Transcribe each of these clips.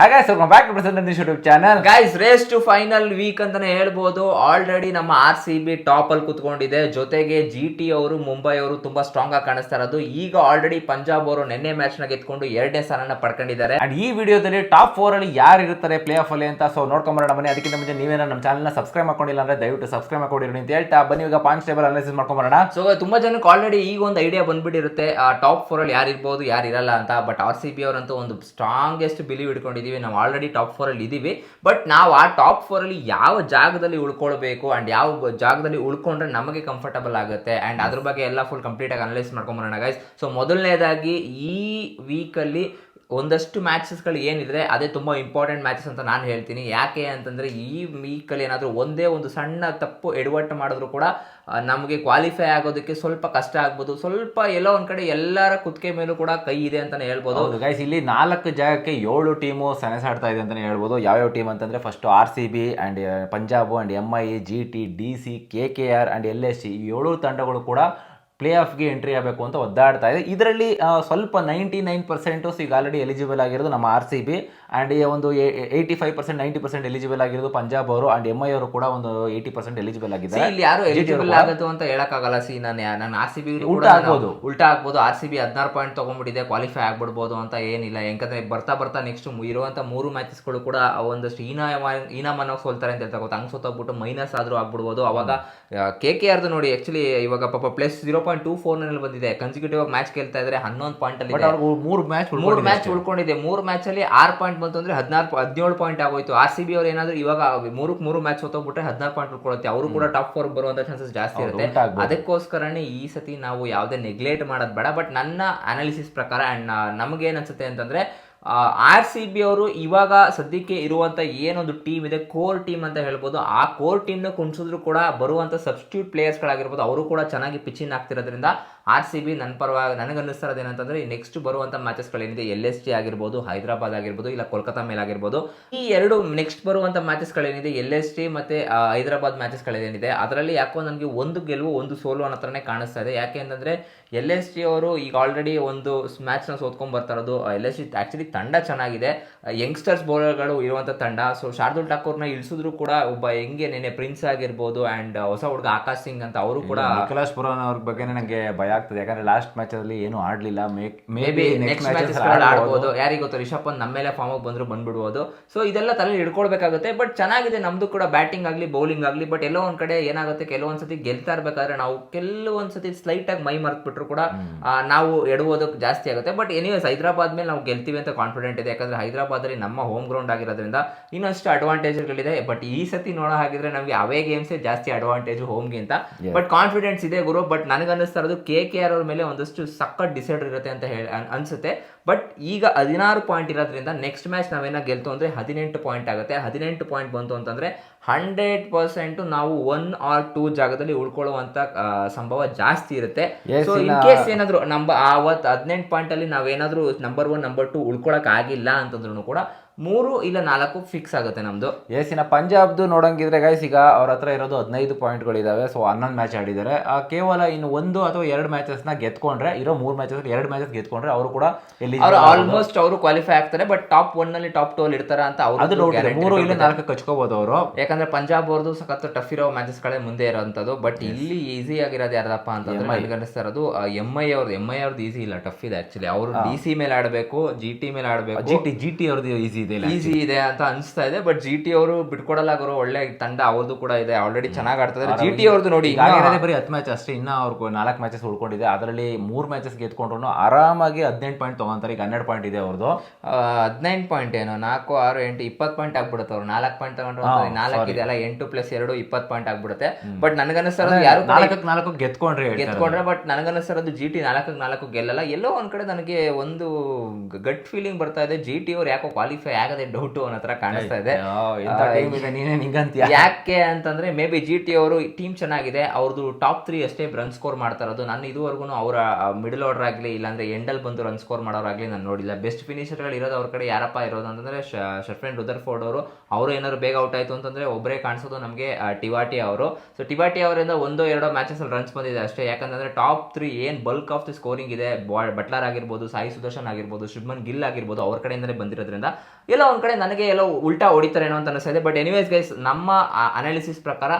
ಹಾಗೆ sir back to present YouTube channel guys race to final week ಅಂತಾನೆ ಹೇಳ್ಬೋದು. Already ನಮ್ಮ ಆರ್ ಸಿ ಬಿ ಟಾಪ್ ಅಲ್ಲಿ ಕುತ್ಕೊಂಡಿದೆ. ಜೊತೆಗೆ ಜಿ ಟಿ ಅವರು ಮುಂಬೈ ಅವರು ತುಂಬಾ ಸ್ಟ್ರಾಂಗ್ ಆಗಿ ಕಾಣಿಸ್ತಾ ಇರೋದು. ಈಗ ಆಲ್ರೆಡಿ ಪಂಜಾಬ್ ಅವರು ನಿನ್ನೆ ಮ್ಯಾಚ್ನ ಗೆದ್ಕೊಂಡು ಎರಡನೇ ಸ್ಥಾನನ ಪಡ್ಕೊಂಡಿದ್ದಾರೆ. ಅಂಡ್ ಈ ವಿಡಿಯೋದಲ್ಲಿ ಟಾಪ್ ಫೋರ್ ಅಲ್ಲಿ ಯಾರು ಇರ್ತಾರೆ ಪ್ಲೇ ಆಫ್ ಅಲ್ಲಿ ಅಂತ ಸೊ ನೋಡ್ಕೊಂಬರೋಣ ಬನ್ನಿ. ಅದಕ್ಕಿಂತ ಮುಂಚೆ ನೀವೇನೋ ನಮ್ಮ ಚಾನಲ್ನ ಸಬ್ಸ್ಕ್ರೈಬ್ ಮಾಡ್ಕೊಂಡಿಲ್ಲ ಅಂದ್ರೆ ದಯವಿಟ್ಟು ಸಬ್ಸ್ಕ್ರೈಬ್ ಮಾಡ್ಕೊಂಡಿರಿ ಅಂತ ಹೇಳ್ತಾ ಬನ್ನಿ. ಈಗ ಪಾಯಿಂಟ್ ಟೇಬಲ್ ಅನಾಲಿಸಿಸ್ ಮಾಡ್ಕೊಂಬರೋಣ ಸೊ ತುಂಬಾ ಜನಕ್ಕೆ ಆಲ್ರೆಡಿ ಈಗ ಒಂದು ಐಡಿಯಾ ಬಂದ್ಬಿಟ್ಟಿರುತ್ತೆ. ಆ ಟಾಪ್ ಫೋರ್ ಅಲ್ಲಿ ಯಾರು ಇರ್ಬೋದು ಯಾರು ಇರಲ್ಲ ಅಂತ. ಬಟ್ ಆರ್ ಸಿ ಬಿ ಅವರಂತೂ ಒಂದು ಸ್ಟ್ರಾಂಗೆಸ್ಟ್ ಬಿಲೀವ್ ಇಟ್ಕೊಂಡಿದೀವಿ ನಾವು ಆಲ್ರೆಡಿ ಟಾಪ್ ಫೋರಲ್ಲಿ ಇದ್ದೀವಿ. ಬಟ್ ನಾವು ಆ ಟಾಪ್ ಫೋರಲ್ಲಿ ಯಾವ ಜಾಗದಲ್ಲಿ ಉಳ್ಕೊಳ್ಬೇಕು ಆ್ಯಂಡ್ ಯಾವ ಜಾಗದಲ್ಲಿ ಉಳ್ಕೊಂಡ್ರೆ ನಮಗೆ ಕಂಫರ್ಟಬಲ್ ಆಗುತ್ತೆ. ಆ್ಯಂಡ್ ಅದ್ರ ಬಗ್ಗೆ ಎಲ್ಲ ಫುಲ್ ಕಂಪ್ಲೀಟಾಗಿ ಅನಲೈಸ್ ಮಾಡ್ಕೊಂಬರೋಣ ಗೈಸ್ ಸೊ ಮೊದಲನೇದಾಗಿ ಈ ವೀಕಲ್ಲಿ ಒಂದಷ್ಟು ಮ್ಯಾಚಸ್ಗಳು ಏನಿದೆ ಅದೇ ತುಂಬ ಇಂಪಾರ್ಟೆಂಟ್ ಮ್ಯಾಚಸ್ ಅಂತ ನಾನು ಹೇಳ್ತೀನಿ. ಯಾಕೆ ಅಂತಂದರೆ ಈ ವೀಕಲ್ಲಿ ಏನಾದರೂ ಒಂದೇ ಒಂದು ಸಣ್ಣ ತಪ್ಪು ಎಡವಟ್ಟು ಮಾಡಿದ್ರು ಕೂಡ ನಮಗೆ ಕ್ವಾಲಿಫೈ ಆಗೋದಕ್ಕೆ ಸ್ವಲ್ಪ ಕಷ್ಟ ಆಗ್ಬೋದು. ಸ್ವಲ್ಪ ಎಲ್ಲೋ ಒಂದು ಕಡೆ ಎಲ್ಲರ ಕುತ್ತಿಗೆ ಮೇಲೂ ಕೂಡ ಕೈ ಇದೆ ಅಂತಲೇ ಹೇಳ್ಬೋದು. ಗೈಸ್ ಇಲ್ಲಿ ನಾಲ್ಕು ಜಾಗಕ್ಕೆ ಏಳು ಟೀಮು ಸೆಣಸಾಡ್ತಾ ಇದೆ ಅಂತಲೇ ಹೇಳ್ಬೋದು. ಯಾವ್ಯಾವ ಟೀಮ್ ಅಂತಂದರೆ first R C B and Punjab and M I G T D C K K R and L S C ಈ ಏಳು ತಂಡಗಳು ಕೂಡ ಪ್ಲೇ ಆಫ್ಗೆ ಎಂಟ್ರಿ ಆಗಬೇಕು ಅಂತ ಒದ್ದಾಡ್ತಾ ಇದೆ. ಇದರಲ್ಲಿ ಸ್ವಲ್ಪ ನೈಂಟಿ ನೈನ್ ಪರ್ಸೆಂಟು ಈಗ ಆಲ್ರೆಡಿ ಎಲಿಜಿಬಲ್ ಆಗಿರೋದು ನಮ್ಮ ಆರ್ ಸಿ ಬಿ ಆ್ಯಂಡ್ ಒಂದು eighty five percent ninety percent eligible ಆಗಿರೋದು ಪಂಜಾಬ್ ಅವರು ಆ್ಯಂಡ್ ಎಂ ಐ ಅವರು ಕೂಡ ಒಂದು ಏಯ್ಟಿ ಪರ್ಸೆಂಟ್ ಎಲಿಜಿಬಲ್ ಆಗಿದೆ ಇಲ್ಲಿ ಯಾರು ಎಲಿಜಿಬಲ್. ಆಗುತ್ತೆ ಅಂತ ಹೇಳೋಕ್ಕಾಗಲ್ಲ. ಸಿ ನಾನು ನಾನು ಆರ್ ಸಿ ಬಿ ಉಲ್ಟಾ ಆಗ್ಬೋದು. ಉಲ್ಟಾ ಆಗ್ಬೋದು. ಆರ್ ಸಿ ಬಿ ಹದಿನಾರು ಪಾಯಿಂಟ್ ತೊಗೊಂಡ್ಬಿಟ್ಟಿದೆ. ಕ್ವಾಲಿಫೈ ಆಗ್ಬಿಡ್ಬೋದು ಅಂತ ಏನಿಲ್ಲ. ಯಾಕಂದ್ರೆ ಬರ್ತಾ ಬರ್ತಾ ನೆಕ್ಸ್ಟ್ ಇರುವಂಥ ಮೂರು ಮ್ಯಾಚಸ್ಗಳು ಕೂಡ ಒಂದಷ್ಟು ಹೀನ ಹೀನಮನವಾಗಿ ಸೋಲ್ತಾರೆ ಅಂತ ಹೇಳ್ತಾ ಗೊತ್ತಾ? ಹಂಗೆ ಸೋತೋಗ್ಬಿಟ್ಟು ಮೈನಸ್ ಆದರೂ ಆಗ್ಬಿಡ್ಬೋದು. ಅವಾಗ ಕೆ ಕೆ ಆರ್ದು ನೋಡಿ ಆ್ಯಕ್ಚುಲಿ ಇವಾಗ ಪಾಪ ಪ್ಲಸ್ ಜೀರೋ ಪಾಯಿಂಟ್ ಟೂ ಫೋರ್ನಲ್ಲಿ ಬಂದಿದೆ. ಕನ್ಸಿಕ್ಯೂಟಿವ್ ಮ್ಯಾಚ್ ಕೇಳ್ತಾ ಇದ್ರೆ ಹನ್ನೊಂದು ಪಾಯಿಂಟ್ ಅಲ್ಲಿ ಇದೆ. ಮೂರು ಮ್ಯಾಚ್ ಮೂರು ಮ್ಯಾಚ್ ಉಳ್ಕೊಂಡಿದೆ. ಮೂರು ಮ್ಯಾಚ್ ಅಲ್ಲಿ ಆರು ಪಾಯಿಂಟ್ ಬಂತು ಅಂದ್ರೆ ಹದಿನಾರು ಹದಿನೇಳು ಪಾಯಿಂಟ್ ಆಗೋಯ್ತು. ಆರ್ ಸಿ ಬಿ ಅವ್ರು ಏನಾದ್ರು ಇವಾಗ ಮೂರಕ್ಕೆ ಮೂರು ಮ್ಯಾಚ್ ಹೋಗ್ಬಿಟ್ರೆ ಹದಿನಾರು ಪಾಯಿಂಟ್ ಉಳ್ಕೊಳ್ಳುತ್ತೆ. ಅವರು ಕೂಡ ಟಾಪ್ ಫೋರ್ ಬರುವಂತ ಚಾನ್ಸಸ್ ಜಾಸ್ತಿ ಇರುತ್ತೆ. ಅದಕ್ಕೋಸ್ಕರನೇ ಈ ಸತಿ ನಾವು ಯಾವುದೇ ನೆಗ್ಲೆಕ್ಟ್ ಮಾಡೋದು ಬೇಡ. ಬಟ್ ನನ್ನ ಅನಾಲಿಸಿಸ್ ಪ್ರಕಾರ ಅಂಡ್ ನಮಗೆ ಏನ್ ಅನ್ಸುತ್ತೆ ಅಂತಂದ್ರೆ ಆರ್ ಸಿ ಬಿ ಅವರು ಇವಾಗ ಸದ್ಯಕ್ಕೆ ಇರುವಂತ ಏನೊಂದು ಟೀಮ್ ಇದೆ? ಕೋರ್ ಟೀಮ್ ಅಂತ ಹೇಳ್ಬೋದು. ಆ ಕೋರ್ ಟೀಮ್ನ ಕುಣಿಸಿದ್ರು ಕೂಡ ಬರುವಂತ ಸಬ್ಸ್ಟಿಟ್ಯೂಟ್ ಪ್ಲೇಯರ್ಸ್ಗಳಾಗಿರ್ಬೋದು ಅವರು ಕೂಡ ಚೆನ್ನಾಗಿ ಪಿಚಿನ್ ಆಗ್ತಿರೋದ್ರಿಂದ ಆರ್ ಸಿ ಬಿ ನನ್ನ ಪರವಾಗಿ ನನಗೆ ಅನ್ನಿಸ್ತಿರೋದು ಏನಂತಂದ್ರೆ ನೆಕ್ಸ್ಟ್ ಬರುವಂತ ಮ್ಯಾಚಸ್ಗಳೇನಿದೆ ಎಲ್ ಎಸ್ ಟಿ ಆಗಿರ್ಬೋದು, ಹೈದರಾಬಾದ್ ಆಗಿರ್ಬೋದು, ಇಲ್ಲ ಕೋಲ್ಕತ್ತಾ ಮೇಲೆ ಆಗಿರ್ಬೋದು, ಈ ಎರಡು ನೆಕ್ಸ್ಟ್ ಬರುವಂತ ಮ್ಯಾಚಸ್ಗಳೇನಿದೆ ಎಲ್ ಎಸ್ ಟಿ ಮತ್ತೆ ಹೈದರಾಬಾದ್ ಮ್ಯಾಚಸ್ಗಳೇನಿದೆ ಅದರಲ್ಲಿ ಯಾಕೋ ನನಗೆ ಒಂದು ಗೆಲುವು, ಒಂದು ಸೋಲು ಅನ್ನೋ ಥರನೇ ಕಾಣಿಸ್ತಾ ಇದೆ ಯಾಕೆ ಅಂತಂದ್ರೆ ಎಲ್ ಎಸ್ ಟಿ ಅವರು ಈಗ ಆಲ್ರೆಡಿ ಒಂದು ಮ್ಯಾಚ್ನ ಸೋತ್ಕೊಂಡ್ ಬರ್ತಾ ಇರೋದು ಎಲ್ ಎಸ್ ಟಿ ಆಕ್ಚುಲಿ ತಂಡ ಚೆನ್ನಾಗಿದೆ. ಯಂಗ್ಸ್ಟರ್ಸ್ ಬೌಲರ್ಗಳು ಇರುವಂತ ತಂಡ. ಸೊ ಶಾರ್ದುಲ್ ಠಾಕೂರ್ನ ಇಳಿಸಿದ್ರು ಕೂಡ ಒಬ್ಬ ಹೆಂಗೆ ನೆನೆ ಪ್ರಿನ್ಸ್ ಆಗಿರ್ಬೋದು ಅಂಡ್ ಹೊಸ ಹುಡುಗ ಆಕಾಶ್ ಸಿಂಗ್ ಅಂತ ಅವರು ಕೂಡ ನಿಖಲಾಸ್ ಪುರಾನ್ ಅವ್ರ ಬಗ್ಗೆ ನನಗೆ ಭಯ ಆಗ್ತದೆ. ಯಾಕಂದ್ರೆ ಲಾಸ್ಟ್ ಮ್ಯಾಚ್ ಅಲ್ಲಿ ಏನು ಆಡ್ಲಿಲ್ಲ. Maybe be next matches ಆಡ್ಬೋದು. ಯಾರಿಗೆ ಗೊತ್ತು ರಿಷಬ್ ಪಂತ್ ನಮ್ಮ ಮೇಲೆ ಫಾರ್ಮ್ ಬಂದ್ರು ಬಂದ್ಬಿಡ್ಬೋದು. ಸೊ ಇದೆಲ್ಲ ತಲೆ ಹಿಡ್ಕೊಳ್ಬೇಕಾಗುತ್ತೆ. ಬಟ್ ಚೆನ್ನಾಗಿದೆ ನಮ್ದು ಕೂಡ ಬ್ಯಾಟಿಂಗ್ ಆಗಲಿ ಬೌಲಿಂಗ್ ಆಗಲಿ. ಬಟ್ ಎಲ್ಲೋ ಒಂದ್ ಕಡೆ ಏನಾಗುತ್ತೆ ಕೆಲವೊಂದ್ಸತಿ ಗೆಲ್ತಾ ಇರ್ಬೇಕಾದ್ರೆ ನಾವು ಕೆಲವೊಂದ್ಸತಿ ಸ್ಲೈಟ್ ಆಗಿ ಮೈ ಮರ್ತ್ಬಿಟ್ರು ಕೂಡ ನಾವು ಎಡುವುದಕ್ಕೆ ಜಾಸ್ತಿ ಆಗುತ್ತೆ. ಬಟ್ ಎನಿವೇಸ್ ಹೈದರಾಬಾದ್ ಮೇಲೆ ನಾವು ಗೆಲ್ತೀವಿ ಅಂತ ಕಾನ್ಫಿಡೆಂಟ್ ಇದೆ. ಯಾಕಂದ್ರೆ ಹೈದರಾಬಾದ್ ಅಲ್ಲಿ ನಮ್ಮ ಹೋಮ್ ಗ್ರೌಂಡ್ ಆಗಿರೋದ್ರಿಂದ ಇನ್ನಷ್ಟು ಅಡ್ವಾಂಟೇಜ್ಗಳಿದೆ ಬಟ್ ಈ ಸತಿ ನೋಡೋ ಹಾಗಿದ್ರೆ ನಮಗೆ ಅವೇ ಗೇಮ್ಸೇ ಜಾಸ್ತಿ ಅಡ್ವಾಂಟೇಜ್ ಹೋಮ್ಗಿಂತ ಬಟ್ ಕಾನ್ಫಿಡೆನ್ಸ್ ಇದೆ ಗುರು. ಬಟ್ ನನಗನ್ನಿಸ್ತಾ ಇರೋದು ಕೆ ಕೆ ಆರ್ ಅವ್ರ ಮೇಲೆ ಒಂದಷ್ಟು ಸಖತ್ ಡಿಸೈಡರ್ ಇರುತ್ತೆ ಅಂತ ಹೇಳಿ ಅನ್ಸುತ್ತೆ. ಬಟ್ ಈಗ ಹದಿನಾರು ಪಾಯಿಂಟ್ ಇರೋದ್ರಿಂದ ನೆಕ್ಸ್ಟ್ ಮ್ಯಾಚ್ ನಾವೇನ ಗೆಲ್ತು ಅಂದ್ರೆ ಹದಿನೆಂಟು ಪಾಯಿಂಟ್ ಆಗುತ್ತೆ. ಹದಿನೆಂಟು ಪಾಯಿಂಟ್ ಬಂತು ಅಂತಂದ್ರೆ ಹಂಡ್ರೆಡ್ ಪರ್ಸೆಂಟ್ ನಾವು ಒನ್ ಆರ್ ಟೂ ಜಾಗದಲ್ಲಿ ಉಳ್ಕೊಳ್ಳುವಂತ ಸಂಭವ ಜಾಸ್ತಿ ಇರುತ್ತೆ. ಸೊ ಇನ್ ಕೇಸ್ ಏನಾದ್ರು ನಮ್ಮ ಆವತ್ತು ಹದಿನೆಂಟು ಪಾಯಿಂಟ್ ಅಲ್ಲಿ ನಾವೇನಾದ್ರೂ ನಂಬರ್ ಒನ್ ನಂಬರ್ ಟೂ ಉಳ್ಕೊಳಕ್ ಆಗಿಲ್ಲ ಅಂತಂದ್ರೂ ಕೂಡ ಮೂರು ಇಲ್ಲ ನಾಲ್ಕು ಫಿಕ್ಸ್ ಆಗುತ್ತೆ ನಮ್ದು. ಎಸ್ಸಿನ ಪಂಜಾಬ್ದು ನೋಡಂಗಿದ್ರೆ ಗೈಸ್ ಈಗ ಅವ್ರ ಹತ್ರ ಇರೋದು ಹದಿನೈದು ಪಾಯಿಂಟ್ಗಳಿದಾವೆ ಸೊ ಹನ್ನೊಂದು ಮ್ಯಾಚ್ ಆಡಿದ್ದಾರೆ. ಆ, ಕೇವಲ ಇನ್ನು ಒಂದು ಅಥವಾ ಎರಡು ಮ್ಯಾಚಸ್ನ ಗೆದ್ಕೊಂಡ್ರೆ ಇರೋ ಮೂರು ಮ್ಯಾಚಸ್ ಎರಡು ಮ್ಯಾಚಸ್ ಗೆದ್ಕೊಂಡ್ರೆ ಅವರು ಕೂಡ ಎಲ್ಲಿ ಅವರು ಆಲ್ಮೋಸ್ಟ್ ಅವರು ಕ್ವಾಲಿಫೈ ಆಗ್ತಾರೆ ಬಟ್ ಟಾಪ್ ಒನ್ನಲ್ಲಿ ಟಾಪ್ ಟೂ ಅಲ್ಲಿ ಇರ್ತಾರ ಅಂತ ಅವರು ಅದು ಮೂರು ಇಲ್ಲ ನಾಲ್ಕು ಕಚ್ಕೋಬಹುದು ಅವರು. ಯಾಕಂದ್ರೆ ಪಂಜಾಬ್ ಅವ್ರದ್ದು ಸಖತ್ ಟಫ್ ಇರೋ ಮ್ಯಾಚಸ್ ಗಳೇ ಮುಂದೆ ಇರೋಂಥದ್ದು ಬಟ್ ಇಲ್ಲಿ ಈಸಿ ಆಗಿರೋದು ಯಾರದಪ್ಪ ಅಂತಂದ್ರೆ ನನಗೆ ಅನಿಸ್ತಾ ಇರೋದು ಎಂ ಐ ಅವ್ರದ್ದು ಎಂ ಐ ಅವ್ರದ್ದು ಈಸಿ ಇಲ್ಲ ಟಫ್ ಇದೆ ಆಕ್ಚುಲಿ ಅವರು ಡಿ ಸಿ ಮೇಲೆ ಆಡಬೇಕು ಜಿ ಟಿ ಮೇಲೆ ಆಡಬೇಕು. ಜಿ ಟಿ ಜಿ ಟಿ ಅವ್ರದ್ದು ಈಸಿ ಇದೆ. ಇಲ್ಲ ಈಸಿ ಇದೆ ಅಂತ ಅನಿಸ್ತಾ ಇದೆ ಬಟ್ ಜಿ ಟಿ ಅವರು ಬಿಟ್ಕೊಡಲ್ಲ ಗುರು ಒಳ್ಳೆ ತಂಡ ಅವ್ರದ್ದು ಕೂಡ ಇದೆ ಆಲ್ರೆಡಿ ಚೆನ್ನಾಗಿ ಆಡ್ತಿದ್ದಾರೆ ಜಿ ಟಿ ಅವ್ರದ್ದು ನೋಡಿ ಬರೀ ಹತ್ತು ಮ್ಯಾಚ್ ಅಷ್ಟೇ ಇನ್ನ ಅವ್ರು ನಾಲ್ಕು ಮ್ಯಾಚಸ್ ಉಳ್ಕೊಂಡಿದೆ. ಅದರಲ್ಲಿ ಮೂರು ಮ್ಯಾಚಸ್ ಗೆದ್ಕೊಂಡ್ರು ಆರಾಮಾಗಿ ಹದಿನೆಂಟು ಪಾಯಿಂಟ್ ತಗೊಂತಾರೆ ಈಗ ಹನ್ನೆರಡು ಪಾಯಿಂಟ್ ಇದೆ ಅವ್ರದ್ದು ಹದಿನೈದು ಪಾಯಿಂಟ್ ಏನು? ನಾಲ್ಕು ಆರು ಎಂಟು ಇಪ್ಪತ್ತು ಪಾಯಿಂಟ್ ಆಗ್ಬಿಡುತ್ತೆ ಅವ್ರು. ನಾಲ್ಕು ಪಾಯಿಂಟ್ ತಗೊಂಡ್ರು ನಾಲ್ಕು ಇದೆ ಅಲ್ಲ ಎಂಟು ಪ್ಲಸ್ ಎರಡು ಇಪ್ಪತ್ತು ಪಾಯಿಂಟ್ ಆಗ್ಬಿಡುತ್ತೆ. ಬಟ್ ನನಗನ್ನಿಸ್ತಾ ಇರೋದು ಯಾರು ನಾಲ್ಕಕ್ಕೆ ನಾಲ್ಕು ಗೆದ್ಕೊಂಡ್ರೆ. ಗೆದ್ಕೊಂಡ್ರೆ ಬಟ್ ನನಗನ್ನಿಸ್ತಿರೋದು ಜಿ ಟಿ ನಾಲ್ಕಕ್ಕೆ ನಾಲ್ಕು ಗೆಲ್ಲಲ್ಲ. ಎಲ್ಲೋ ಒಂದ್ ಕಡೆ ನನಗೆ ಒಂದು ಗಟ್ ಫೀಲಿಂಗ್ ಬರ್ತಾ ಇದೆ ಜಿ ಟಿ ಅವ್ರು ಯಾಕೋ ಕ್ವಾಲಿಫೈ ಆಗದೆ ಡೌಟ್ ಅವನ ಹತ್ರ ಕಾಣಿಸ್ತಾ ಇದೆ. ನೀನೇ ನಿಂಗಂತೀಯ ಯಾಕೆ ಅಂತಂದ್ರೆ ಮೇ ಬಿ ಜಿ ಟಿ ಅವರು ಟೀಮ್ ಚೆನ್ನಾಗಿದೆ ಅವ್ರದ್ದು ಟಾಪ್ ತ್ರೀ ಅಷ್ಟೇ ರನ್ ಸ್ಕೋರ್ ಮಾಡ್ತಾ ಇರೋದು. ನಾನು ಇದುವರೆಗೂ ಅವರ ಮಿಡಲ್ ಆರ್ಡರ್ ಆಗಲಿ ಇಲ್ಲಾಂದ್ರೆ ಎಂಡಲ್ ಬಂದು ರನ್ ಸ್ಕೋರ್ ಮಾಡೋರಾಗ್ಲಿ ನಾನು ನೋಡಿಲ್ಲ. ಬೆಸ್ಟ್ ಫಿನಿಷರ್ಗಳು ಇರೋದು ಅವ್ರ ಕಡೆ ಯಾರಪ್ಪ ಇರೋದು ಅಂತಂದ್ರೆ ಶರ್ಫೆನ್ ರುದರ್ಫೋರ್ಡ್ ಅವರು. ಅವರು ಏನಾದ್ರು ಬೇಗ ಔಟ್ ಆಯ್ತು ಅಂತಂದ್ರೆ ಒಬ್ಬರೇ ಕಾಣಿಸೋದು ನಮಗೆ ಟಿವಾಟಿ ಅವರು. ಸೊ ಟಿವಾಟಿ ಅವರಿಂದ ಒಂದೋ ಎರಡೋ ಮ್ಯಾಚಸ್ ಅಲ್ಲಿ ರನ್ಸ್ ಬಂದಿದೆ ಅಷ್ಟೇ. ಯಾಕಂತಂದ್ರೆ ಟಾಪ್ ತ್ರೀ ಏನ್ ಬಲ್ಕ್ ಆಫ್ ದಿ ಸ್ಕೋರಿಂಗ್ ಇದೆ ಬಟ್ಲರ್ ಆಗಿರ್ಬೋದು ಸಾಯಿ ಸುದರ್ಶನ್ ಆಗಿರ್ಬೋದು ಶುಭ್ಮನ್ ಗಿಲ್ ಆಗಿರ್ಬೋದು ಅವ್ರ ಕಡೆಯಿಂದಲೇ ಬಂದಿರೋದ್ರಿಂದ ಎಲ್ಲೋ ಒಂದು ಕಡೆ ನನಗೆ ಎಲ್ಲೋ ಉಲ್ಟಾ ಹೊಡಿತಾರೇನೋ ಅಂತ ಅನಿಸ್ತಾ ಇದೆ. ಬಟ್ ಎನಿವೇಸ್ ಗೈಸ್ ನಮ್ಮ ಅನಾಲಿಸಿಸ್ ಪ್ರಕಾರ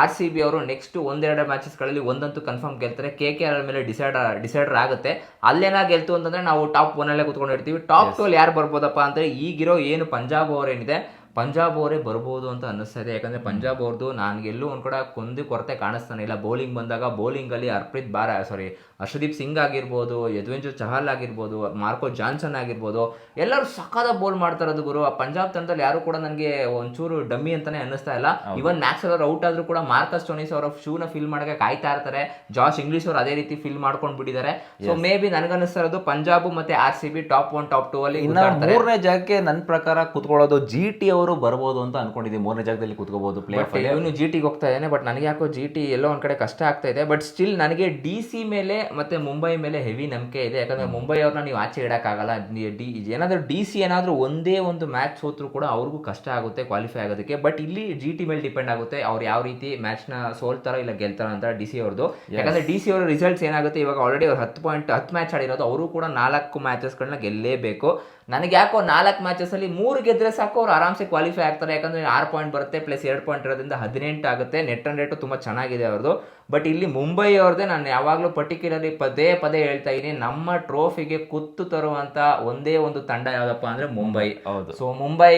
ಆರ್ ಸಿ ಬಿ ಅವರು ನೆಕ್ಸ್ಟ್ ಒಂದೆರಡು ಮ್ಯಾಚಸ್ಗಳಲ್ಲಿ ಒಂದಂತೂ ಕನ್ಫರ್ಮ್ ಗೆಲ್ತಾರೆ. ಕೆ ಕೆ ಆರ್ ಮೇಲೆ ಡಿಸೈಡ್ ಡಿಸೈಡರ್ ಆಗುತ್ತೆ. ಅಲ್ಲೇನಾಗ ಗೆಲ್ತು ಅಂತಂದ್ರೆ ನಾವು ಟಾಪ್ ಒನ್ನಲ್ಲೇ ಕುತ್ಕೊಂಡಿರ್ತೀವಿ ಟಾಪ್ ಟು ಅಲ್ಲಿ ಯಾರು ಬರ್ಬೋದಪ್ಪ ಅಂದ್ರೆ ಈಗಿರೋ ಏನು ಪಂಜಾಬ್ ಅವರೇನಿದೆ. ಪಂಜಾಬ್ ಅವರೇ ಬರ್ಬೋದು ಅಂತ ಅನ್ನಿಸ್ತಾ ಇದೆ ಯಾಕಂದ್ರೆ ಪಂಜಾಬ್ ಅವ್ರದ್ದು ನನಗೆಲ್ಲೂ ಒಂದು ಕಡೆ ಕುಂದು ಕೊರತೆ ಕಾಣಿಸ್ತಾನೆ ಇಲ್ಲ. ಬೌಲಿಂಗ್ ಬಂದಾಗ ಬೌಲಿಂಗ್ ಅಲ್ಲಿ ಹರ್ಪ್ರೀತ್ ಬಾರ ಸಾರಿ ಹರ್ಷದೀಪ್ ಸಿಂಗ್ ಆಗಿರ್ಬೋದು ಯದುವೇಂದ್ರ ಚಹಲ್ ಆಗಿರ್ಬೋದು ಮಾರ್ಕೋ ಜಾನ್ಸನ್ ಆಗಿರ್ಬೋದು ಎಲ್ಲರೂ ಸಖದ ಬೌಲ್ ಮಾಡ್ತಾ ಇರೋದು ಗುರು. ಆ ಪಂಜಾಬ್ ತಂಡದಲ್ಲಿ ಯಾರು ಕೂಡ ನನಗೆ ಒಂಚೂರು ಡಮ್ಮಿ ಅಂತಾನೆ ಅನ್ನಿಸ್ತಾ ಇಲ್ಲ. ಇವನ್ ಮ್ಯಾಕ್ಸ್ ಅವರು ಔಟ್ ಆದ್ರೂ ಕೂಡ ಮಾರ್ಕಸ್ ಟೋನಿಸ್ ಅವರ ಶೂನ ಫಿಲ್ ಮಾಡಕ್ಕೆ ಕಾಯ್ತಾ ಇರ್ತಾರೆ. ಜಾಸ್ ಇಂಗ್ಲಿಷ್ ಅವರು ಅದೇ ರೀತಿ ಫಿಲ್ ಮಾಡ್ಕೊಂಡು ಬಿಟ್ಟಿದ್ದಾರೆ. ಸೊ ಮೇ ಬಿ ನನಗನ್ನಿಸ್ತಾ ಇರೋದು ಪಂಜಾಬ್ ಮತ್ತೆ R C B top one top two ಅಲ್ಲಿ ಮೂರನೇ ಜಾಗಕ್ಕೆ ನನ್ನ ಪ್ರಕಾರ ಕುತ್ಕೊಳ್ಳೋದು ಜಿ ಟಿ ಅವರು ಬರ್ಬೋದು ಅಂತ ಅನ್ಕೊಂಡಿದ್ದೀವಿ ಮೂರನೇ ಜಾಗದಲ್ಲಿ ಕುತ್ಕೋಬಹುದು ಪ್ಲೇ ಆಫ್ ಇವನು ಜಿ ಟಿಗೆ ಹೋಗ್ತಾ ಇದ್ದಾನೆ ಬಟ್ ನನಗೆ ಯಾಕೋ ಜಿ ಟಿ ಎಲ್ಲೋ ಒಂದ್ ಕಡೆ ಕಷ್ಟ ಆಗ್ತಾ ಇದೆ. ಬಟ್ ಸ್ಟಿಲ್ ನನಗೆ ಡಿ ಸಿ ಮೇಲೆ ಮತ್ತೆ ಮುಂಬೈ ಮೇಲೆ ಹೆವಿ ನಂಬಿಕೆ ಇದೆ. ಯಾಕಂದ್ರೆ ಮುಂಬೈ ಅವ್ರನ್ನ ನೀವು ಆಚೆ ಇಡಕ್ಕಾಗಲ್ಲ. ಡಿ- ಏನಾದ್ರೂ ಡಿ ಸಿ ಏನಾದ್ರೂ ಒಂದೇ ಒಂದು ಮ್ಯಾಚ್ ಹೋದ್ರು ಕೂಡ ಅವ್ರಿಗೂ ಕಷ್ಟ ಆಗುತ್ತೆ ಕ್ವಾಲಿಫೈ ಆಗೋದಕ್ಕೆ. ಬಟ್ ಇಲ್ಲಿ ಜಿ ಟಿ ಮೇಲೆ ಡಿಪೆಂಡ್ ಆಗುತ್ತೆ. ಅವ್ರು ಯಾವ ರೀತಿ ಮ್ಯಾಚ್ನ ಸೋಲ್ತಾರೋ ಇಲ್ಲ ಗೆಲ್ತಾರೋ ಅಂತ ಡಿ ಸಿ ಅವ್ರದ್ದು. ಯಾಕಂದ್ರೆ ಡಿ ಸಿ ಅವರ ರಿಸಲ್ಟ್ಸ್ ಏನಾಗುತ್ತೆ? ಇವಾಗ ಆಲ್ರೆಡಿ ಅವ್ರು ಹತ್ತು ಪಾಯಿಂಟ್ ಹತ್ತು ಮ್ಯಾಚ್ ಆಡಿರೋದು. ಅವರು ಕೂಡ ನಾಲ್ಕು ಮ್ಯಾಚಸ್ಗಳನ್ನ ಗೆಲ್ಲೇಬೇಕು. ನನಗೆ ಯಾಕೋ ನಾಲ್ಕು ಮ್ಯಾಚಸ್ ಅಲ್ಲಿ ಮೂರು ಗೆದ್ರೆ ಸಾಕು ಅವ್ರು ಆರಾಮ್ಸೆ ಕ್ವಾಲಿಫೈ ಆಗ್ತಾರೆ. ಯಾಕಂದ್ರೆ ಆರು ಪಾಯಿಂಟ್ ಬರುತ್ತೆ ಪ್ಲಸ್ ಎರಡು ಪಾಯಿಂಟ್ ಇರೋದ್ರಿಂದ ಹದಿನೆಂಟು ಆಗುತ್ತೆ. ನೆಟ್ ರನ್ ರೇಟು ತುಂಬ ಚೆನ್ನಾಗಿದೆ ಅವ್ರದ್ದು ಬಟ್ ಇಲ್ಲಿ ಮುಂಬೈ ಅವ್ರದ್ದೇ ನಾನು ಯಾವಾಗಲೂ ಪರ್ಟಿಕ್ಯುಲರ್ಲಿ ಪದೇ ಪದೇ ಹೇಳ್ತಾ ಇದ್ದೀನಿ ನಮ್ಮ ಟ್ರೋಫಿಗೆ ಕುತ್ತು ತರುವಂತ ಒಂದೇ ಒಂದು ತಂಡ ಯಾವ್ದಪ್ಪ ಅಂದ್ರೆ ಮುಂಬೈ ಹೌದು. ಸೊ ಮುಂಬೈ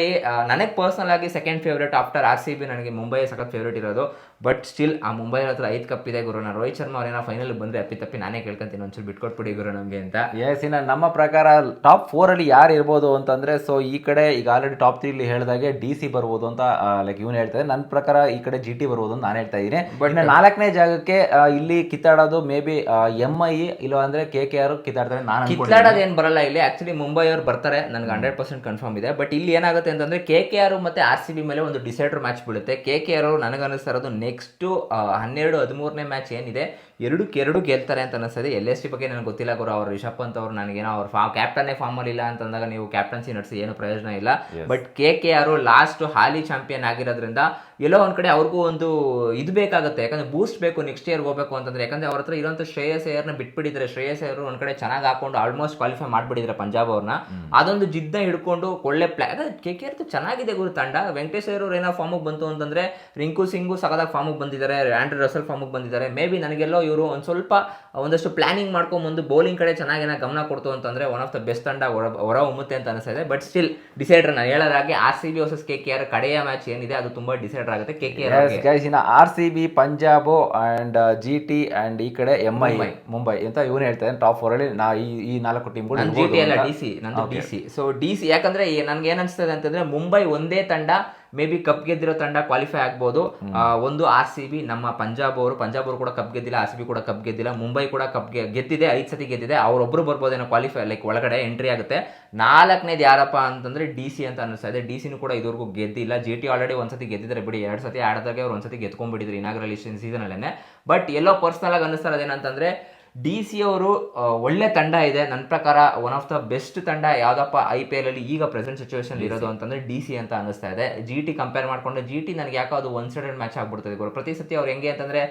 ನನಗೆ ಪರ್ಸನಲ್ ಆಗಿ second favourite after R C B ನನಗೆ ಮುಂಬೈ ಸಖತ್ ಫೇವ್ರೇಟ್ ಇರೋದು. ಬಟ್ ಸ್ಟಿಲ್ ಆ ಮುಂಬೈ ಹತ್ರ ಐದು ಕಪ್ ಇದೆ ಗುರು. ನಾನು ರೋಹಿತ್ ಶರ್ಮಾ ಅವ್ರೇನೋ ಫೈನಲ್ ಬಂದ್ರೆ ಅಪ್ಪಿ ತಪ್ಪಿ ನಾನೇ ಕೇಳ್ಕೊಂತೀನಿ ಒಂಚೂರು ಬಿಟ್ಕೊಟ್ಬಿಡಿ ಗುರು ನಮಗೆ ಅಂತ. ಎಸ್ ಇನ್ನ ನಮ್ಮ ಪ್ರಕಾರ ಟಾಪ್ ಫೋರ್ ಅಲ್ಲಿ ಯಾರು ಇರ್ಬೋದು ಅಂತಂದ್ರೆ ಸೊ ಈ ಕಡೆ ಈಗ ಆಲ್ರೆಡಿ ಟಾಪ್ ತ್ರೀ ಇಲ್ಲಿ ಹೇಳಿದಾಗೆ ಡಿ ಸಿ ಬರ್ಬೋದು ಅಂತ ಲೈಕ್ ಇವನು ಹೇಳ್ತಾರೆ ನನ್ನ ಪ್ರಕಾರ ಈ ಕಡೆ ಜಿ ಟಿ ಬರ್ಬೋದು ಅಂತ ನಾನು ಹೇಳ್ತಾ ಇದ್ದೀನಿ ಬಟ್ ನಾಲ್ಕನೇ ಜಾಗಕ್ಕೆ ಆ, ಇಲ್ಲಿ ಕಿತ್ತಾಡೋದು ಮೇ ಬಿ ಎಂ ಐ ಇಲ್ಲ ಅಂದ್ರೆ ಕೆ ಕೆ ಆರ್ ಕಿತ್ತಾಡ್ತಾರೆ ನಾನು ಕಿತ್ತಾಡೋದು ಏನ್ ಬರಲ್ಲ ಇಲ್ಲಿ. ಆಕ್ಚುಲಿ ಮುಂಬೈ ಅವ್ರು ಬರ್ತಾರೆ. ನನಗೆ ಹಂಡ್ರೆಡ್ ಪರ್ಸೆಂಟ್ ಕನ್ಫರ್ಮ್ ಇದೆ. ಬಟ್ ಇಲ್ಲಿ ಏನಾಗುತ್ತೆ ಅಂತಂದ್ರೆ ಕೆ ಕೆ ಆರ್ ಮತ್ತೆ ಆರ್ ಸಿ ಬಿ ಮೇಲೆ ಒಂದು ಡಿಸೈಡರ್ ಮ್ಯಾಚ್ ಬೀಳುತ್ತೆ. ಕೆ ಕೆ ಆರ್ ನನಗೆ ಅನಿಸ್ತಾ ಇರೋದು ನೆಕ್ಸ್ಟ್ ಹನ್ನೆರಡು ಹದಿಮೂರನೇ ಮ್ಯಾಚ್ ಏನಿದೆ ಎರಡು ಎರಡು ಗೆಲ್ತಾರೆ ಅಂತ ಅನಿಸ್ತದೆ ಎಲ್ ಎಸ್ ಟಿ ಬಗ್ಗೆ ನನಗೆ ಗೊತ್ತಿಲ್ಲ ಗುರು. ಅವ್ರ ರಿಷಬ್ ಪಂತ್ ಅವ್ರು ನನಗೇನೋ ಅವ್ರ ಫಾ ಕ್ಯಾಪ್ಟನ್ನೇ ಫಾರ್ಮ್ ಅಲ್ಲಿ ಇಲ್ಲ ಅಂತಂದಾಗ ನೀವು ಕ್ಯಾಪ್ಟನ್ಸಿ ನಡೆಸಿ ಏನು ಪ್ರಯೋಜನ ಇಲ್ಲ. But K K R last holy champion ಆಗಿರೋದ್ರಿಂದ ಎಲ್ಲೋ ಒಂದು ಕಡೆ ಅವ್ರಿಗೂ ಒಂದು ಇದು ಬೇಕಾಗುತ್ತೆ. ಯಾಕಂದ್ರೆ ಬೂಸ್ಟ್ ಬೇಕು ನೆಕ್ಸ್ಟ್ ಇಯರ್ ಹೋಗಬೇಕು ಅಂತಂದ್ರೆ. ಯಾಕಂದ್ರೆ ಅವ್ರ ಹತ್ರ ಇರೋಂಥ ಶ್ರೇಯಸ್ ಅಯ್ಯರ್ನ ಬಿಟ್ಬಿಟ್ಟಿದ್ರೆ ಶ್ರೇಯಸ್ ಅಯ್ಯರ್ ಒಂದ್ ಕಡೆ ಚೆನ್ನಾಗಿ ಹಾಕೊಂಡು ಆಲ್ಮೋಸ್ಟ್ ಕ್ವಾಲಿಫೈ ಮಾಡ್ಬಿಟ್ಟಿದ್ರೆ ಪಂಜಾಬ್ ಅವ್ರನ್ನ ಅದೊಂದು ಜಿದ್ದ ಹಿಡ್ಕೊಂಡು ಒಳ್ಳೆ ಪ್ಲಾ ಕೆ ಕೆ ಆರ್ ಚೆನ್ನಾಗಿದೆ ಗುರು ತಂಡ. ವೆಂಕಟೇಶ್ ಅಯ್ಯರ್ ಏನೋ ಫಾರ್ಮಿಗೆ ಬಂತು ಅಂತಂದ್ರೆ ರಿಂಕು ಸಿಂಗು ಸಗದಾಗಿ ಫಾರ್ಮಿಗೆ ಬಂದಿದ್ದಾರೆ ಆಂಡ್ರಿ ರಸಲ್ ಫಾರ್ಮಿಗೆ ಬಂದಿದ್ದಾರೆ. ಮೇ ಬಿ ನನಗೆಲ್ಲೋ ಇವರು ಒಂದು ಸ್ವಲ್ಪ ಒಂದಷ್ಟು ಪ್ಲಾನಿಂಗ್ ಮಾಡ್ಕೊಂಡು ಬಂದು ಬೌಲಿಂಗ್ ಕಡೆ ಚೆನ್ನಾಗಿ ಏನೋ ಗಮನ ಕೊಡ್ತು ಅಂತಂದ್ರೆ ಒನ್ ಆಫ್ ದ ಬೆಸ್ಟ್ ತಂಡ ಹೊರ ಹೊರ ಹೊಮ್ಮುತ್ತೆ ಅಂತ ಅನಿಸ್ತಾ ಇದೆ. ಬಟ್ ಸ್ಟಿಲ್ ಡಿಸೈಡರ್ ನಾನು ಹೇಳೋದಾಗಿ R C B versus K K R ಕಡೆಯ ಮ್ಯಾಚ್ ಏನಿದೆ ಅದು ತುಂಬಾ ಡಿಸೈಡರ್ ಆಗುತ್ತೆ ಕೆ ಕೆ ಆರ್ ಗೈಸ್ ಇನ್ನು R C B Punjab and G T and ಈ ಕಡೆ ಎಂ ಐ ಮುಂಬೈ ಅಂತ ಇವನು ಹೇಳ್ತಾರೆ ಟಾಪ್ ಫೋರ್ ಅಲ್ಲಿ ನಾ ಈ ನಾಲ್ಕು ಟೀಮ್ಗಳು ಜಿ ಟಿ ಅಲ್ಲ ಡಿ ಸಿ ನಂದು D C so D C ಯಾಕಂದ್ರೆ ನನ್ಗೆ ಏನ್ ಅನ್ಸ್ತದೆ ಅಂತಂದ್ರೆ ಮುಂಬೈ ಒಂದೇ ತಂಡ ಮೇ ಬಿ ಕಪ್ ಗೆದ್ದಿರೋ ತಂಡ ಕ್ವಾಲಿಫೈ ಆಗ್ಬೋದು. ಒಂದು ಆರ್ ಸಿ ಬಿ ನಮ್ಮ ಪಂಜಾಬ್ ಅವರು ಪಂಜಾಬ್ ಅವರು ಕೂಡ ಕಪ್ ಗೆದ್ದಿಲ್ಲ ಆರ್ ಸಿ ಬಿ ಕೂಡ ಕಪ್ ಗೆದ್ದಿಲ್ಲ ಮುಂಬೈ ಕೂಡ ಕಪ್ ಗೆದ್ದಿದೆ ಐದು ಸತಿ ಗೆದ್ದಿದೆ ಅವರೊಬ್ರು ಬರ್ಬೋದೇನೋ ಕ್ವಾಲಿಫೈ ಲೈಕ್ ಒಳಗಡೆ ಎಂಟ್ರಿ ಆಗುತ್ತೆ. ನಾಲ್ಕನೇದು ಯಾರಪ್ಪ ಅಂತಂದ್ರೆ ಡಿ ಸಿ ಅಂತ ಅನಿಸ್ತಾ ಇದೆ. ಡಿ ಸಿನೂ ಕೂಡ ಇದುವರೆಗೂ ಗೆದ್ದಿಲ್ಲ. ಜಿ ಟಿ ಆಲ್ರೆಡಿ ಒಂದ್ಸತಿ ಗೆದ್ದಿದ್ರೆ ಬಿಡಿ ಎರಡು ಸತಿ ಆಡದಾಗೆ ಅವ್ರು ಒಂದ್ಸತಿ ಗೆದ್ಕೊಂಡ್ಬಿಟ್ಟಿದ್ರು ಇನಾಗ್ರಲ್ ಸೀಸನ್ ಅಲ್ಲೇ ಬಟ್ ಎಲ್ಲೋ ಪರ್ಸನಲ್ ಆಗಿ ಅನಿಸ್ತಾರೆ ಇರೋದೇನಂತಂದ್ರೆ ಡಿ ಸಿ ಅವರು ಒಳ್ಳೆ ತಂಡ ಇದೆ. ನನ್ನ ಪ್ರಕಾರ ಒನ್ ಆಫ್ ದ ಬೆಸ್ಟ್ ತಂಡ ಯಾವ್ದಪ್ಪ ಐ ಪಿ ಎಲ್ ಅಲ್ಲಿ ಈಗ ಪ್ರೆಸೆಂಟ್ ಸಿಚುವೇಶನ್ ಇರೋದು ಅಂತಂದ್ರೆ ಡಿ ಸಿ ಅಂತ ಅನಿಸ್ತಾ ಇದೆ. ಜಿ ಟಿ ಕಂಪೇರ್ ಮಾಡ್ಕೊಂಡ್ರೆ ಜಿ ಟಿ ನನಗೆ ಯಾಕೋ ಅದು ಒನ್ ಸೈಡೆಡ್ ಮ್ಯಾಚ್ ಆಗ್ಬಿಡ್ತದೆ ಗುರು. ಪ್ರತಿ ಸತಿ ಅವ್ರು ಹೆಂಗೆ ಅಂತಂದ್ರೆ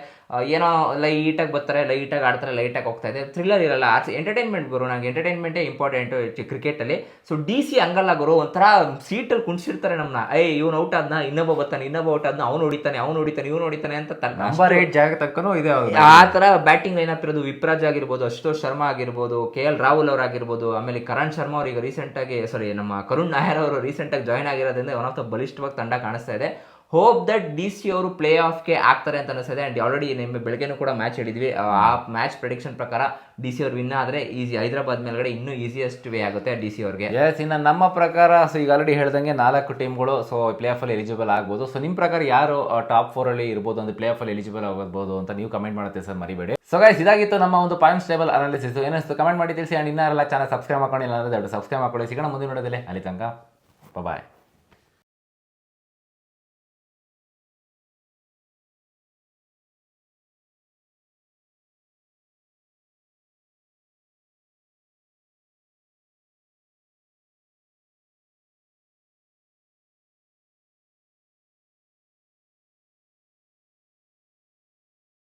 ಏನೋ ಲೈಟಾಗಿ ಬರ್ತಾರೆ ಲೈಟಾಗಿ ಆಡ್ತಾರೆ ಲೈಟಾಗಿ ಹೋಗ್ತಾ ಇದೆ. ಥ್ರಿಲ್ಲರ್ ಇರಲ್ಲ. ಎಂಟರ್ಟೈನ್ಮೆಂಟ್ ಗುರು ನನಗೆ ಎಂಟರ್ಟೈನ್ಮೆಂಟೇ ಇಂಪಾರ್ಟೆಂಟ್ ಕ್ರಿಕೆಟ್ ಅಲ್ಲಿ. ಸೊ ಡಿ ಸಿ ಹಂಗಲ್ಲ ಗುರು ಒಂಥರ ಸೀಟಲ್ಲಿ ಕುಣಿಸಿರ್ತಾರೆ ನಮ್ಮನ್ನ ಏ ಇವ್ನು ಔಟ್ ಆದ್ನ ಇನ್ನೊಬ್ಬ ಬರ್ತಾನೆ ಇನ್ನೊಬ್ಬ ಔಟ್ ಆದ್ನ ಅವ್ನು ಹೊಡಿತಾನೆ ಅವ್ನು ಹೊಡಿತಾನೆ ಇವ್ನು ಹೊಡಿತಾನೆ ಅಂತ ತನ್ನ ಜಾಗ ತಕ್ಕನೂ ಇದೆ. ಆ ತರ ಬ್ಯಾಟಿಂಗ್ ಲೈನ್ ಅಪ್ ಇರೋದು ವಿಪ್ರಾಜ್ ಆಗಿರ್ಬೋದು, ಅಶುತೋಷ್ ಶರ್ಮಾ ಆಗಿರ್ಬೋದು, ಕೆ ಎಲ್ ರಾಹುಲ್ ಅವರಾಗಿರ್ಬೋದು, ಆಮೇಲೆ ಕರಣ್ ಶರ್ಮಾ ಅವರು ಈಗ ರೀಸೆಂಟಾಗಿ ಸಾರಿ ನಮ್ಮ ಕರುಣ್ ನಾಯರ್ ಅವರು ರೀಸೆಂಟಾಗಿ ಜಾಯ್ನ್ ಆಗಿರೋದ್ರಿಂದ ಒನ್ ಆಫ್ ದ ಬಲಿಷ್ಠವಾಗಿ ತಂಡ ಕಾಣಿಸ್ತಾ ಇದೆ. ಹೋಪ್ ದಟ್ ಡಿ ಸಿ ಅವರು ಪ್ಲೇ ಆಫ್ಗೆ ಆಗ್ತಾರೆ ಅಂತ ಅನಿಸ್ತದೆ. ಆ್ಯಂಡ್ ಆಲ್ರೆಡಿ ನಿಮ್ಮ ಬೆಳಗ್ಗೆನೂ ಕೂಡ ಮ್ಯಾಚ್ ಹೇಳಿದ್ವಿ. ಆ ಮ್ಯಾಚ್ ಪ್ರೆಡಿಕ್ಷನ್ ಪ್ರಕಾರ ಡಿ ಸಿ ಅವ್ರು ವಿನ್ ಆದರೆ ಈಸಿ ಹೈದರಾಬಾದ್ ಮೇಲ್ಗಡೆ ಇನ್ನೂ ಈಸಿಯೆಸ್ಟ್ ವೇ ಆಗುತ್ತೆ ಡಿ ಸಿ ಅವ್ರಿಗೆ ಎಸ್ ಇನ್ನು ನಮ್ಮ ಪ್ರಕಾರ ಸೊ ಈಗ ಆಲ್ರೆಡಿ ಹೇಳ್ದಂಗೆ ನಾಲ್ಕು ಟೀಮ್ಗಳು ಸೊ ಪ್ಲೇ ಆಫಲ್ಲಿ ಎಲಿಜಿಬಲ್ ಆಗ್ಬೋದು. ಸೊ ನಿಮ್ಮ ಪ್ರಕಾರ ಯಾರು ಟಾಪ್ ಫೋರಲ್ಲಿ ಇರ್ಬೋದು ಅಂದರೆ ಪ್ಲೇ ಆಫಲ್ಲಿ ಎಲಿಜಿಬಲ್ ಆಗಬಹುದು ಅಂತ ನೀವು ಕಮೆಂಟ್ ಮಾಡುತ್ತೆ ಸರ್ ಮರಿಬೇಡಿ. ಸೊ ಗೈಸ್ ಇದಾಗಿತ್ತು ನಮ್ಮ ಒಂದು ಪಾಯಿಂಟ್ಸ್ ಟೇಬಲ್ ಅನಾಲಿಸಿಸ್ ಏನಿಸ್ತು ಕಮೆಂಟ್ ಮಾಡಿ ತಿಳಿಸಿ. ಆ್ಯಂಡ್ ಇನ್ನೂ ಚಾನಲ್ ಸಬ್ಸ್ಕ್ರೈಬ್ ಮಾಡ್ಕೊಂಡಿಲ್ಲ ಅಂದರೆ ದಯವಿಟ್ಟು ಸಬ್ಸ್ಕ್ರೈಬ್ ಮಾಡ್ಕೊಳ್ಳಿ. ಸಿಗೋಣ ಮುಂದಿನ ನೋಡೋದಿಲ್ಲ ಅಲ್ಲಿ ತನಕ ಬಾಯ್